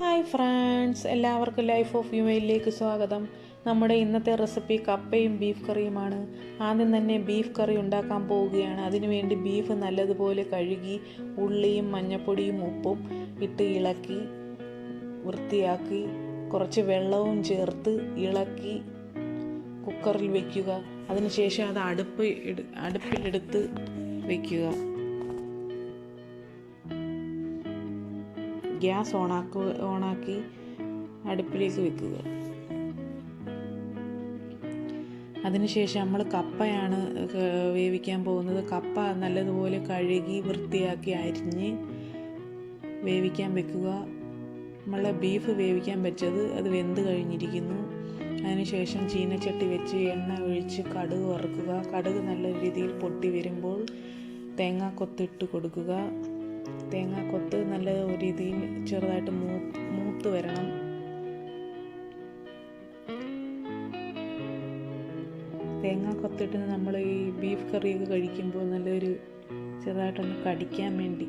Hi friends എല്ലാവർക്കും life of യുമയിലേക്ക് സ്വാഗതം. നമ്മുടെ ഇന്നത്തെ റെസിപ്പി കപ്പയും ബീഫ് കറിയുമാണ്. ആദ്യം തന്നെ ബീഫ് കറി ഉണ്ടാക്കാൻ പോവുകയാണ്. അതിനുവേണ്ടി ബീഫ് നല്ലതുപോലെ കഴുകി ഉള്ളിയും മഞ്ഞപ്പൊടിയും ഉപ്പും ഇട്ട് ഇളക്കി വൃത്തിയാക്കി കുറച്ച് വെള്ളവും ചേർത്ത് ഇളക്കി കുക്കറിൽ വയ്ക്കുക അതിനുശേഷം അത് അടുപ്പ് അടുപ്പിലെടുത്ത് വയ്ക്കുക ഗ്യാസ് ഓണാക്കുക ഓണാക്കി അടുപ്പിലേക്ക് വെക്കുക. അതിനുശേഷം നമ്മൾ കപ്പയാണ് വേവിക്കാൻ പോകുന്നത്. കപ്പ നല്ലതുപോലെ കഴുകി വൃത്തിയാക്കി അരിഞ്ഞ് വേവിക്കാൻ വെക്കുക. നമ്മളെ ബീഫ് വേവിക്കാൻ വെച്ചത് അത് വെന്ത് കഴിഞ്ഞിരിക്കുന്നു. അതിനുശേഷം ചീനച്ചട്ടി വെച്ച് എണ്ണ ഒഴിച്ച് കടുക് വറുക്കുക. കടുക് നല്ല രീതിയിൽ പൊട്ടി വരുമ്പോൾ തേങ്ങാക്കൊത്തിട്ട് കൊടുക്കുക. തേങ്ങാക്കൊത്ത് നല്ല രീതിയിൽ ചെറുതായിട്ട് മൂ മൂത്ത് വരണം. തേങ്ങാക്കൊത്തിട്ട് നമ്മൾ ഈ ബീഫ് കറിയൊക്കെ കഴിക്കുമ്പോൾ നല്ലൊരു ചെറുതായിട്ടൊന്ന് കടിക്കാൻ വേണ്ടി.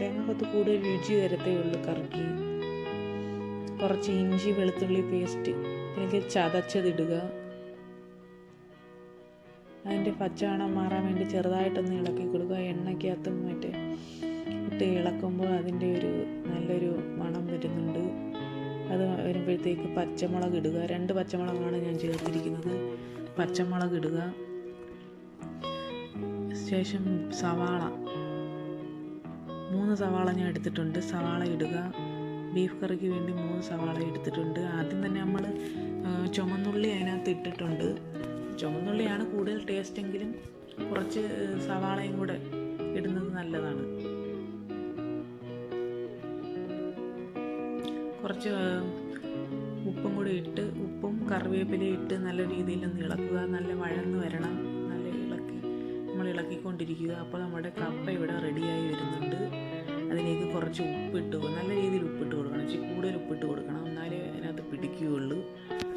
തേങ്ങാക്കൊത്ത് കൂടുതൽ രുചി തരത്തേ ഉള്ളൂ കറിക്ക്. കുറച്ച് ഇഞ്ചി വെളുത്തുള്ളി പേസ്റ്റ് അല്ലെങ്കിൽ ചതച്ചതിടുക. അതിന്റെ പച്ചവണം മാറാൻ വേണ്ടി ചെറുതായിട്ടൊന്ന് ഇളക്കി കൊടുക്കുക. എണ്ണയ്ക്കകത്തും മറ്റേ ഇട്ട് ഇളക്കുമ്പോൾ അതിന്റെ ഒരു നല്ലൊരു മണം വരുന്നുണ്ട്. അത് വരുമ്പോഴത്തേക്ക് പച്ചമുളക് ഇടുക. രണ്ട് പച്ചമുളകാണ് ഞാൻ ചേർത്തിരിക്കുന്നത്. പച്ചമുളക് ഇടുക. ശേഷം സവാള. മൂന്ന് സവാള ഞാൻ എടുത്തിട്ടുണ്ട്. സവാള ഇടുക. ബീഫ് കറിക്ക് വേണ്ടി മൂന്ന് സവാള എടുത്തിട്ടുണ്ട്. ആദ്യം തന്നെ നമ്മൾ ചുമന്നുള്ളി അതിനകത്ത് ഇട്ടിട്ടുണ്ട്. ചുമന്നുള്ളിയാണ് കൂടുതൽ ടേസ്റ്റ് എങ്കിലും കുറച്ച് സവാളയും കൂടെ ഇടുന്നത് നല്ലതാണ്. കുറച്ച് ഉപ്പും കൂടി ഇട്ട് ഉപ്പും കറിവേപ്പിലയും ഇട്ട് നല്ല രീതിയിൽ ഒന്ന് ഇളക്കുക. നല്ല വഴന്ന് വരണം. നല്ല ഇളക്കി നമ്മൾ ഇളക്കിക്കൊണ്ടിരിക്കുക. അപ്പോൾ നമ്മുടെ കപ്പ ഇവിടെ റെഡിയായി വരുന്നുണ്ട്. അതിലേക്ക് കുറച്ച് ഉപ്പിട്ട് നല്ല രീതിയിൽ ഉപ്പിട്ട് കൊടുക്കണം. ഇച്ചിരി കൂടുതൽ ഉപ്പിട്ട് കൊടുക്കണം. എന്നാലേ അതിനകത്ത് പിടിക്കുകയുള്ളൂ.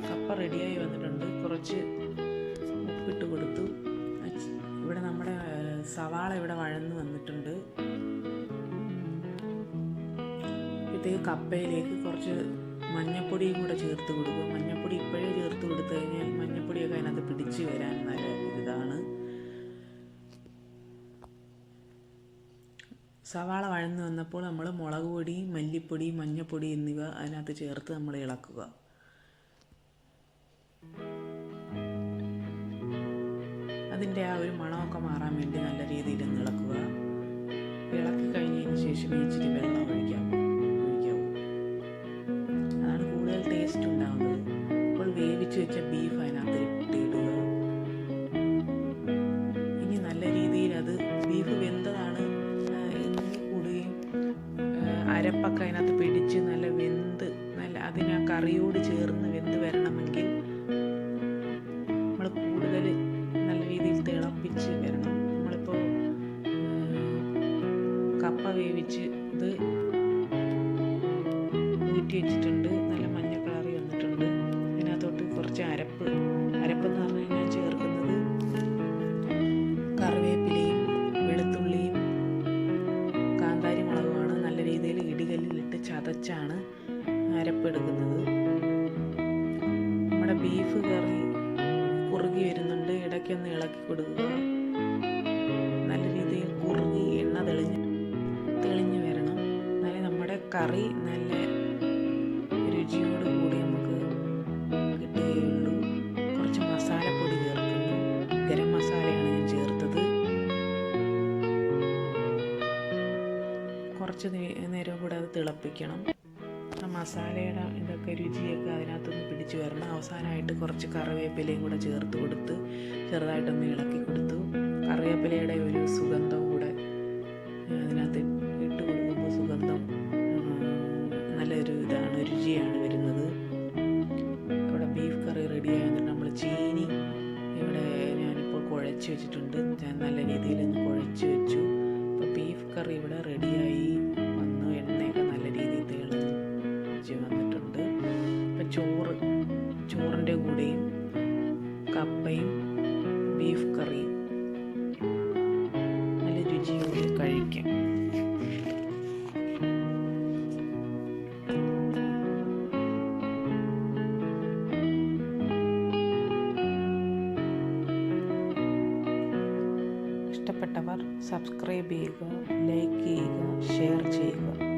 കപ്പ റെഡിയായി വന്നിട്ടുണ്ട്. കുറച്ച് ഉപ്പിട്ട് കൊടുത്തു. ഇവിടെ നമ്മുടെ സവാള ഇവിടെ വഴന്ന് വന്നിട്ടുണ്ട്. ഇപ്പോഴത്തേക്ക് കപ്പയിലേക്ക് കുറച്ച് മഞ്ഞപ്പൊടിയും കൂടെ ചേർത്ത് കൊടുക്കുക മഞ്ഞപ്പൊടി ഇപ്പോഴേ ചേർത്ത് കൊടുത്തു കഴിഞ്ഞാൽ മഞ്ഞപ്പൊടിയൊക്കെ അതിനകത്ത് പിടിച്ച് വരാൻ നല്ല ഇതാണ് സവാള വഴന്ന് വന്നപ്പോൾ നമ്മൾ മുളക് പൊടി മല്ലിപ്പൊടി മഞ്ഞപ്പൊടി എന്നിവ അതിനകത്ത് ചേർത്ത് നമ്മൾ ഇളക്കുക. അതിന്റെ ആ ഒരു മണമൊക്കെ മാറാൻ വേണ്ടി നല്ല രീതിയിൽ ഇളക്കുക ഇളക്കി കഴിഞ്ഞതിന് ശേഷം ഇച്ചിരി വെള്ളം ഒഴിക്കാം. ഒഴിക്കാവൂ അതാണ് കൂടുതൽ ടേസ്റ്റ് ഉണ്ടാകുന്നത് അപ്പോൾ വേവിച്ച് വെച്ച ബീഫ് അതിനകത്ത് ഇട്ടിടുക. ഇനി നല്ല രീതിയിൽ അത് ബീഫ് വെന്തതാണ് കൂടുകയും അരപ്പൊക്കെ അതിനകത്ത് പിടിച്ച് നല്ല വെന്ത് നല്ല അതിന് കറിയോട് ചേർന്ന് വെന്ത് വരണമെങ്കിൽ കപ്പ വേവിച്ച് ഇത് ഊറ്റി വെച്ചിട്ടുണ്ട്. നല്ല മഞ്ഞ കളറി വന്നിട്ടുണ്ട്. അതിനകത്തോട്ട് കുറച്ച് അരപ്പ്. അരപ്പ് എന്ന് പറഞ്ഞു കഴിഞ്ഞാൽ ചേർക്കുന്നത് കറിവേപ്പിലയും വെളുത്തുള്ളിയും കാന്താരി മുളകുമാണ്. നല്ല രീതിയിൽ ഇടികല്ലിലിട്ട് ചതച്ചാണ് അരപ്പ് എടുക്കുന്നത്. നമ്മുടെ ബീഫ് കറി കുറുകി വരുന്നുണ്ട്. ഇടയ്ക്കൊന്ന് ഇളക്കി കൊടുക്കുക. കറി നല്ല രുചിയോട് കൂടി നമുക്ക് കിട്ടുകയുള്ളൂ കുറച്ച് മസാലപ്പൊടി ചേർക്കുന്നു. ഗരം മസാലയാണ് ഞാൻ ചേർത്തത്. കുറച്ച് നേരം കൂടെ അത് തിളപ്പിക്കണം. ആ മസാലയുടെ ഇതൊക്കെ രുചിയൊക്കെ അതിനകത്തൊന്ന് പിടിച്ചു വരണം. അവസാനമായിട്ട് കുറച്ച് കറിവേപ്പിലയും കൂടെ ചേർത്ത് കൊടുത്ത് ചെറുതായിട്ടൊന്ന് ഇളക്കി കൊടുത്തു. കറിവേപ്പിലയുടെ ഒരു സുഗന്ധവും വെച്ചിട്ടുണ്ട്. ഞാൻ നല്ല രീതിയിൽ ഒന്ന് കുഴച്ച് വെച്ചു. അപ്പോൾ ബീഫ് കറി ഇവിടെ റെഡിയായി വന്നു. എണ്ണയൊക്കെ നല്ല രീതിയിൽ തേളിച്ച് വന്നിട്ടുണ്ട്. അപ്പോൾ ചോറ് ചോറിന്റെ കൂടെയും കപ്പയും ബീഫ് കറിയും നല്ല രുചി ഇഷ്ടപ്പെട്ടവർ സബ്സ്ക്രൈബ് ചെയ്യുക ലൈക്ക് ചെയ്യുക ഷെയർ ചെയ്യുക.